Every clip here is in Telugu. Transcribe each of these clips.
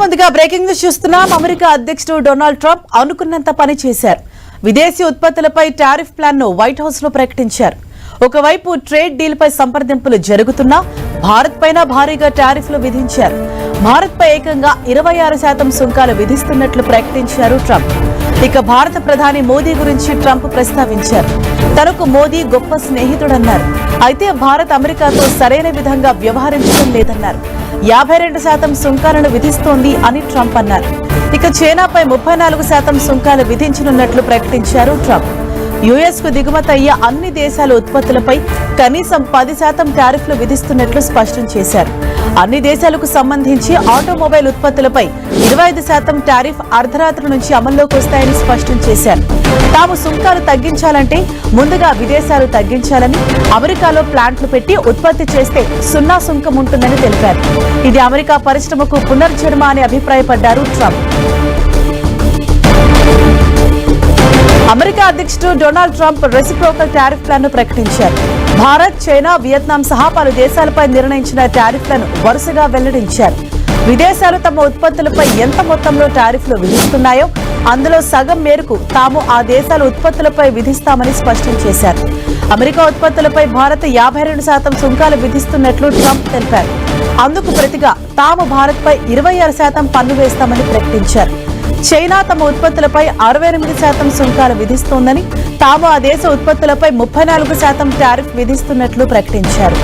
ముందుగా బ్రేకింగ్ న్యూస్ చూస్తున్నాం. అమెరికా అధ్యక్షుడు డొనాల్డ్ ట్రంప్ అనుకున్నంత పని చేశారు. విదేశీ ఉత్పత్తులపై టారిఫ్ ప్లాన్ను వైట్ హౌస్లో ప్రకటించారు. ఒకవైపు ట్రేడ్ డీల్ పై సంప్రదింపులు జరుగుతున్నా భారత్ పైన భారీగా టారిఫ్లు విధించారు. భారత్ పై ఏకంగా ఇరవై ఆరు శాతం సుంకాలు విధిస్తున్నట్లు ప్రకటించారు ట్రంప్. ఇక భారత ప్రధాని మోదీ గురించి ట్రంప్ ప్రస్తావించారు. తనకు మోదీ గొప్ప స్నేహితుడన్నారు. అయితే భారత్ అమెరికాతో సరైన విధంగా వ్యవహరించడం లేదన్నారు. యాభై రెండు శాతం సుంకాలను విధిస్తోంది అని ట్రంప్ అన్నారు. ఇక చైనాపై ముప్పై నాలుగు శాతం సుంకాలు విధించనున్నట్లు ప్రకటించారు ట్రంప్. యుఎస్కు దిగుమతి అయ్యే అన్ని దేశాల ఉత్పత్తులపై కనీసం పది శాతం టారిఫ్లు విధిస్తున్నట్లు స్పష్టం చేశారు. అన్ని దేశాలకు సంబంధించి ఆటోమొబైల్ ఉత్పత్తులపై ఇరవై ఐదు శాతం టారిఫ్ అర్ధరాత్రి నుంచి అమల్లోకి వస్తాయని స్పష్టం చేశారు. తాము సుంకాలు తగ్గించాలంటే ముందుగా విదేశాలు తగ్గించాలని అమెరికాలో ప్లాంట్లు పెట్టి ఉత్పత్తి చేస్తే సున్నా సుంకం ఉంటుందని తెలిపారు. ఇది అమెరికా పరిశ్రమకు పునర్జన్మ అని అభిప్రాయపడ్డారు ట్రంప్. అమెరికా అధ్యక్షుడు Donald Trump reciprocal tariff plan ప్రకటించారు. భారత్ చైనా వియత్నాం సహా పలు దేశాలపై నిర్ణయించిన టారిఫ్లను వరుసగా వెల్లడించారు. విదేశాలు తమ ఉత్పత్తులపై ఎంత మొత్తంలో టారిఫ్లు విధిస్తున్నాయో అందులో సగం మేరకు తాము ఆ దేశాల ఉత్పత్తులపై విధిస్తామని స్పష్టం చేశారు. అమెరికా ఉత్పత్తులపై భారత్ యాభై రెండు శాతం సుంకాలు విధిస్తున్నట్లు ట్రంప్ తెలిపారు. అందుకు ప్రతిగా తాము భారత్పై ఇరవై ఆరు శాతం పన్ను వేస్తామని ప్రకటించారు. చైనా తమ ఉత్పత్తులపై అరవై ఎనిమిది శాతం సుంకాలు విధిస్తోందని తాము ఆ దేశ ఉత్పత్తులపై ముప్పై నాలుగు శాతం టారిఫ్ విధిస్తున్నట్లు ప్రకటించారు.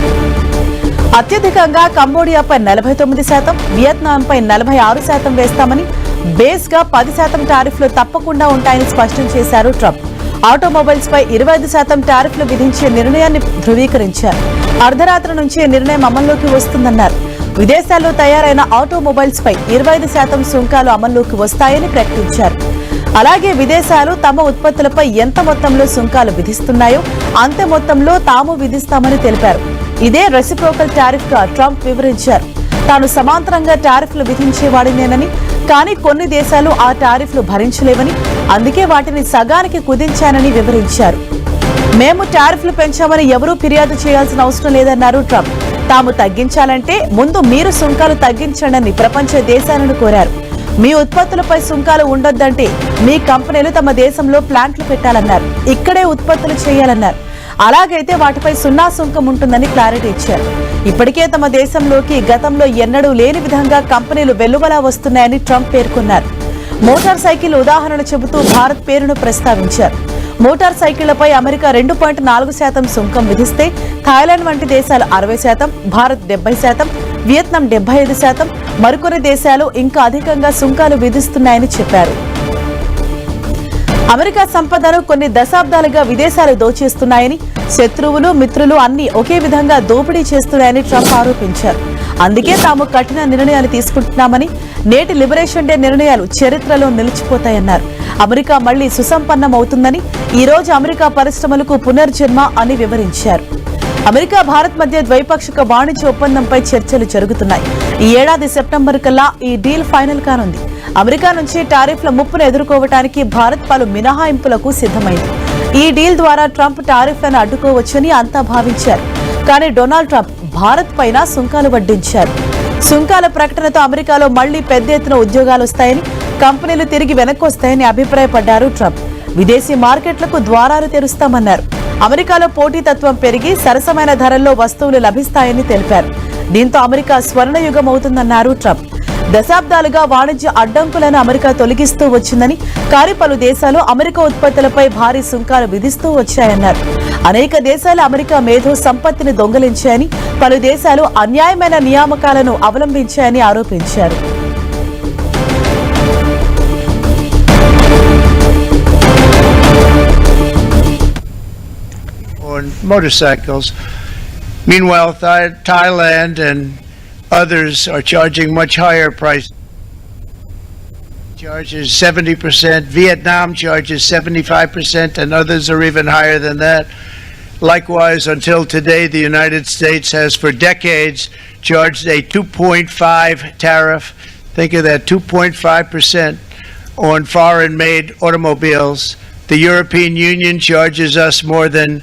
అత్యధికంగా కంబోడియాపై నలభై తొమ్మిది శాతం వియత్నాంపై నలభై ఆరు శాతం వేస్తామని బేస్గా పది శాతం టారిఫ్లు తప్పకుండా ఉంటాయని స్పష్టం చేశారు ట్రంప్. ఆటోమొబైల్స్ పై ఇరవై ఐదు శాతం టారిఫ్లు విధించే నిర్ణయాన్ని ధృవీకరించారు. అర్ధరాత్రి నుంచి నిర్ణయం అమల్లోకి వస్తుందన్నారు. విదేశాల్లో తయారైన ఆటోమొబైల్స్ పై ఇరవై ఐదు శాతం సుంకాలు అమల్లోకి వస్తాయని ప్రకటించారు. అలాగే విదేశాలు తమ ఉత్పత్తులపై ఎంత మొత్తంలో సుంకాలు విధిస్తున్నాయో అంతే మొత్తంలో తాము విధిస్తామని తెలిపారు. ఇదే రెసిప్రోకల్ టారిఫ్గా ట్రంప్ వివరించారు. తాను సమాంతరంగా టారిఫ్లు విధించేవాడినేనని కానీ కొన్ని దేశాలు ఆ టారిఫ్లు భరించలేవని అందుకే వాటిని సగానికి కుదించానని వివరించారు. మేము టారిఫ్లు పెంచామని ఎవరూ ఫిర్యాదు చేయాల్సిన అవసరం లేదన్నారు ట్రంప్. తాము తగ్గించాలంటే ముందు మీరు సుంకాలు తగ్గించండి ప్రపంచ దేశాలను కోరారు. మీ ఉత్పత్తులపై సుంకాలు ఉండొద్దంటే మీ కంపెనీలు తమ దేశంలో ప్లాంట్లు పెట్టాలన్నారు. ఇక్కడే ఉత్పత్తులు చేయాలన్నారు. అలాగైతే వాటిపై సున్నా సుంకం ఉంటుందని క్లారిటీ ఇచ్చారు. ఇప్పటికే తమ దేశంలోకి గతంలో ఎన్నడూ లేని విధంగా కంపెనీలు వెల్లువలా వస్తున్నాయని ట్రంప్ పేర్కొన్నారు. మోటార్ సైకిల్ ఉదాహరణ చెబుతూ భారత్ పేరును ప్రస్తావించారు. మోటార్ సైకిళ్ళపై అమెరికా రెండు పాయింట్ నాలుగు శాతం సుంకం విధిస్తే థాయిలాండ్ వంటి దేశాలు అరవై శాతం భారత్ డెబ్బై శాతం వియత్నాం డెబ్బై ఐదు శాతం మరికొన్ని దేశాలు ఇంకా అధికంగా సుంకాలు విధిస్తున్నాయని చెప్పారు. అమెరికా సంపదను కొన్ని దశాబ్దాలుగా విదేశాలు దోచేస్తున్నాయని శత్రువులు మిత్రులు అన్ని ఒకే విధంగా దోపిడీ చేస్తున్నాయని ట్రంప్ ఆరోపించారు. అందుకే తాము కఠిన నిర్ణయాలు తీసుకుంటున్నామని నేటి లిబరేషన్ డే నిర్ణయాలు చరిత్రలో నిలిచిపోతాయన్నారు. అమెరికా మళ్ళీ సుసంపన్నమవుతుందని ఈ రోజు అమెరికా పరిశ్రమలకు పునర్జన్మ అని వివరించారు. అమెరికా భారత్ మధ్య ద్వైపాక్షిక వాణిజ్య ఒప్పందంపై చర్చలు జరుగుతున్నాయి. ఈ ఏడాది సెప్టెంబర్ కల్లా ఈ డీల్ ఫైనల్ కానుంది. అమెరికా నుంచి టారిఫ్ల ముప్పును ఎదుర్కోవటానికి భారత్ పలు మినహాయింపులకు సిద్ధమైంది. ఈ డీల్ ద్వారా ట్రంప్ టారిఫ్లను అడ్డుకోవచ్చని అంతా భావించారు. కానీ డొనాల్డ్ ట్రంప్ భారత్ పైన సుంకాలు వడ్డించారు. సుంకాల ప్రకటనతో అమెరికాలో మళ్ళీ పెద్ద ఎత్తున ఉద్యోగాలు వస్తాయని కంపెనీలు తిరిగి వెనక్కి వస్తాయని అభిప్రాయపడ్డారు ట్రంప్. విదేశీ మార్కెట్లకు ద్వారాలు తెరుస్తామన్నారు. అమెరికాలో పోటీతత్వం పెరిగి సరసమైన ధరల్లో వస్తువులు లభిస్తాయని తెలిపారు. దీంతో అమెరికా స్వర్ణయుగం అవుతుందన్నారు ట్రంప్. దశాబ్దాలుగా వాణిజ్య అడ్డంకులను అమెరికా తొలగిస్తూ వచ్చిందని కానీ పలు దేశాలు అమెరికా ఉత్పత్తులపై భారీ సుంకాలు విధిస్తూ వచ్చాయన్నారు. అనేక దేశాలు అమెరికా మేధో సంపత్తిని దొంగలించాయని పలు దేశాలు అన్యాయమైన నియామకాలను అవలంబించాయని ఆరోపించారు. On motorcycles. Meanwhile, Thai- Thailand and others are charging much higher prices. Charges 70%, Vietnam charges 75%, and others are even higher than that. Likewise, until today, the United States has for decades charged a 2.5 tariff. Think of that, 2.5% on foreign-made automobiles. The European Union charges us more than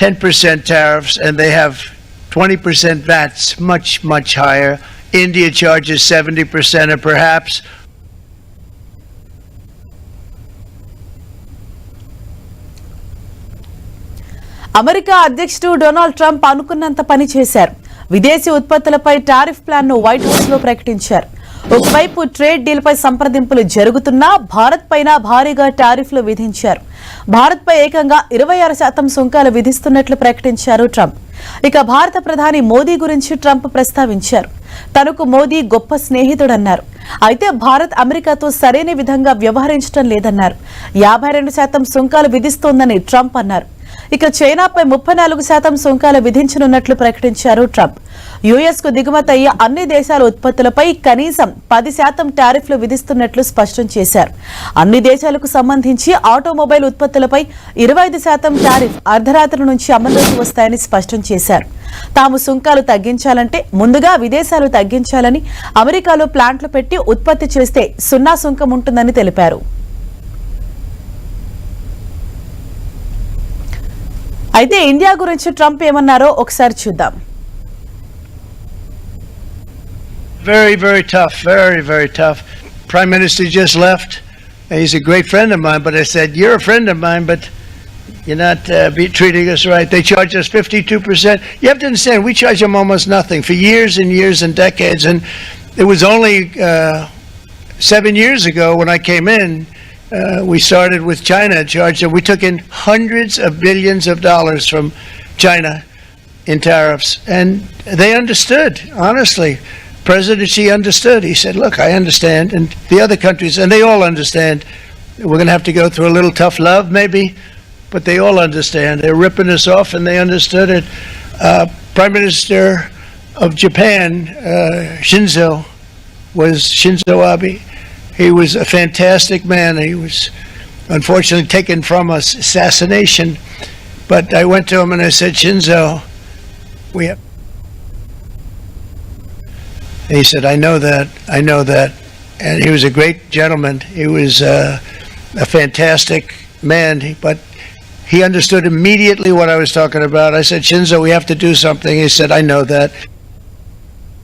10% tariffs, and they have 20% VATs, much, much higher. India charges 70%, or perhaps America అధ్యక్షుడు డొనాల్డ్ ట్రంప్ అనుకున్నంత పని చేశారు విదేశీ ఉత్పత్తులపై టారిఫ్ ప్లాన్ను వైట్ హౌస్లో ప్రకటించారు ఒకవైపు ట్రేడ్ డీల్పై సంప్రదింపులు జరుగుతున్నా భారత్ పైన భారీగా టారిఫ్లు విధించారు. భారత్ పై ఏకంగా ఇరవై ఆరు శాతం సుంకాలు విధిస్తున్నట్లు ప్రకటించారు ట్రంప్. ఇక భారత ప్రధాని మోదీ గురించి ట్రంప్ ప్రస్తావించారు. తనకు మోదీ గొప్ప స్నేహితుడన్నారు. అయితే భారత్ అమెరికాతో సరైన విధంగా వ్యవహరించడం లేదన్నారు. యాభై రెండు శాతం సుంకాలు విధిస్తోందని ట్రంప్ అన్నారు. ఇక చైనాపై ముప్పై నాలుగు శాతం సుంకాలు విధించనున్నట్లు ప్రకటించారు ట్రంప్. యుఎస్కు దిగుమతి అయ్యే అన్ని దేశాల ఉత్పత్తులపై కనీసం పది శాతం టారిఫ్లు విధిస్తున్నట్లు స్పష్టం చేశారు. అన్ని దేశాలకు సంబంధించి ఆటోమొబైల్ ఉత్పత్తులపై ఇరవై ఐదు శాతం టారిఫ్ అర్ధరాత్రి నుంచి అమల్లోకి వస్తాయని స్పష్టం చేశారు. తాము సుంకాలు తగ్గించాలంటే ముందుగా విదేశాలు తగ్గించాలని అమెరికాలో ప్లాంట్లు పెట్టి ఉత్పత్తి చేస్తే సున్నా సుంకం ఉంటుందని తెలిపారు. అయితే ఇండియా గురించి ట్రంప్ ఏమన్నారో ఒకసారి చూద్దాం. Very, very tough, very, very tough. Prime Minister just left. And he's a great friend of mine, but I said, You're a friend of mine, but you're not uh, be treating us right. They charge us 52%. You have to understand, we charge them almost nothing for years and years and decades. And it was only uh, seven years ago when I came in, uh, we started with China charged them. We took in hundreds of billions of dollars from China in tariffs, and they understood, honestly. President Xi understood. He said, Look, I understand, and the other countries, and they all understand. We're going to have to go through a little tough love, maybe, but they all understand. They're ripping us off, and they understood it. Uh, Prime Minister of Japan, uh, Shinzo, was Shinzo Abe. He was a fantastic man. He was unfortunately taken from us, assassination. But I went to him and I said, Shinzo, we have. And he said, I know that, I know that. And he was a great gentleman. He was uh, a fantastic man, but he understood immediately what I was talking about. I said, Shinzo, we have to do something. He said, I know that.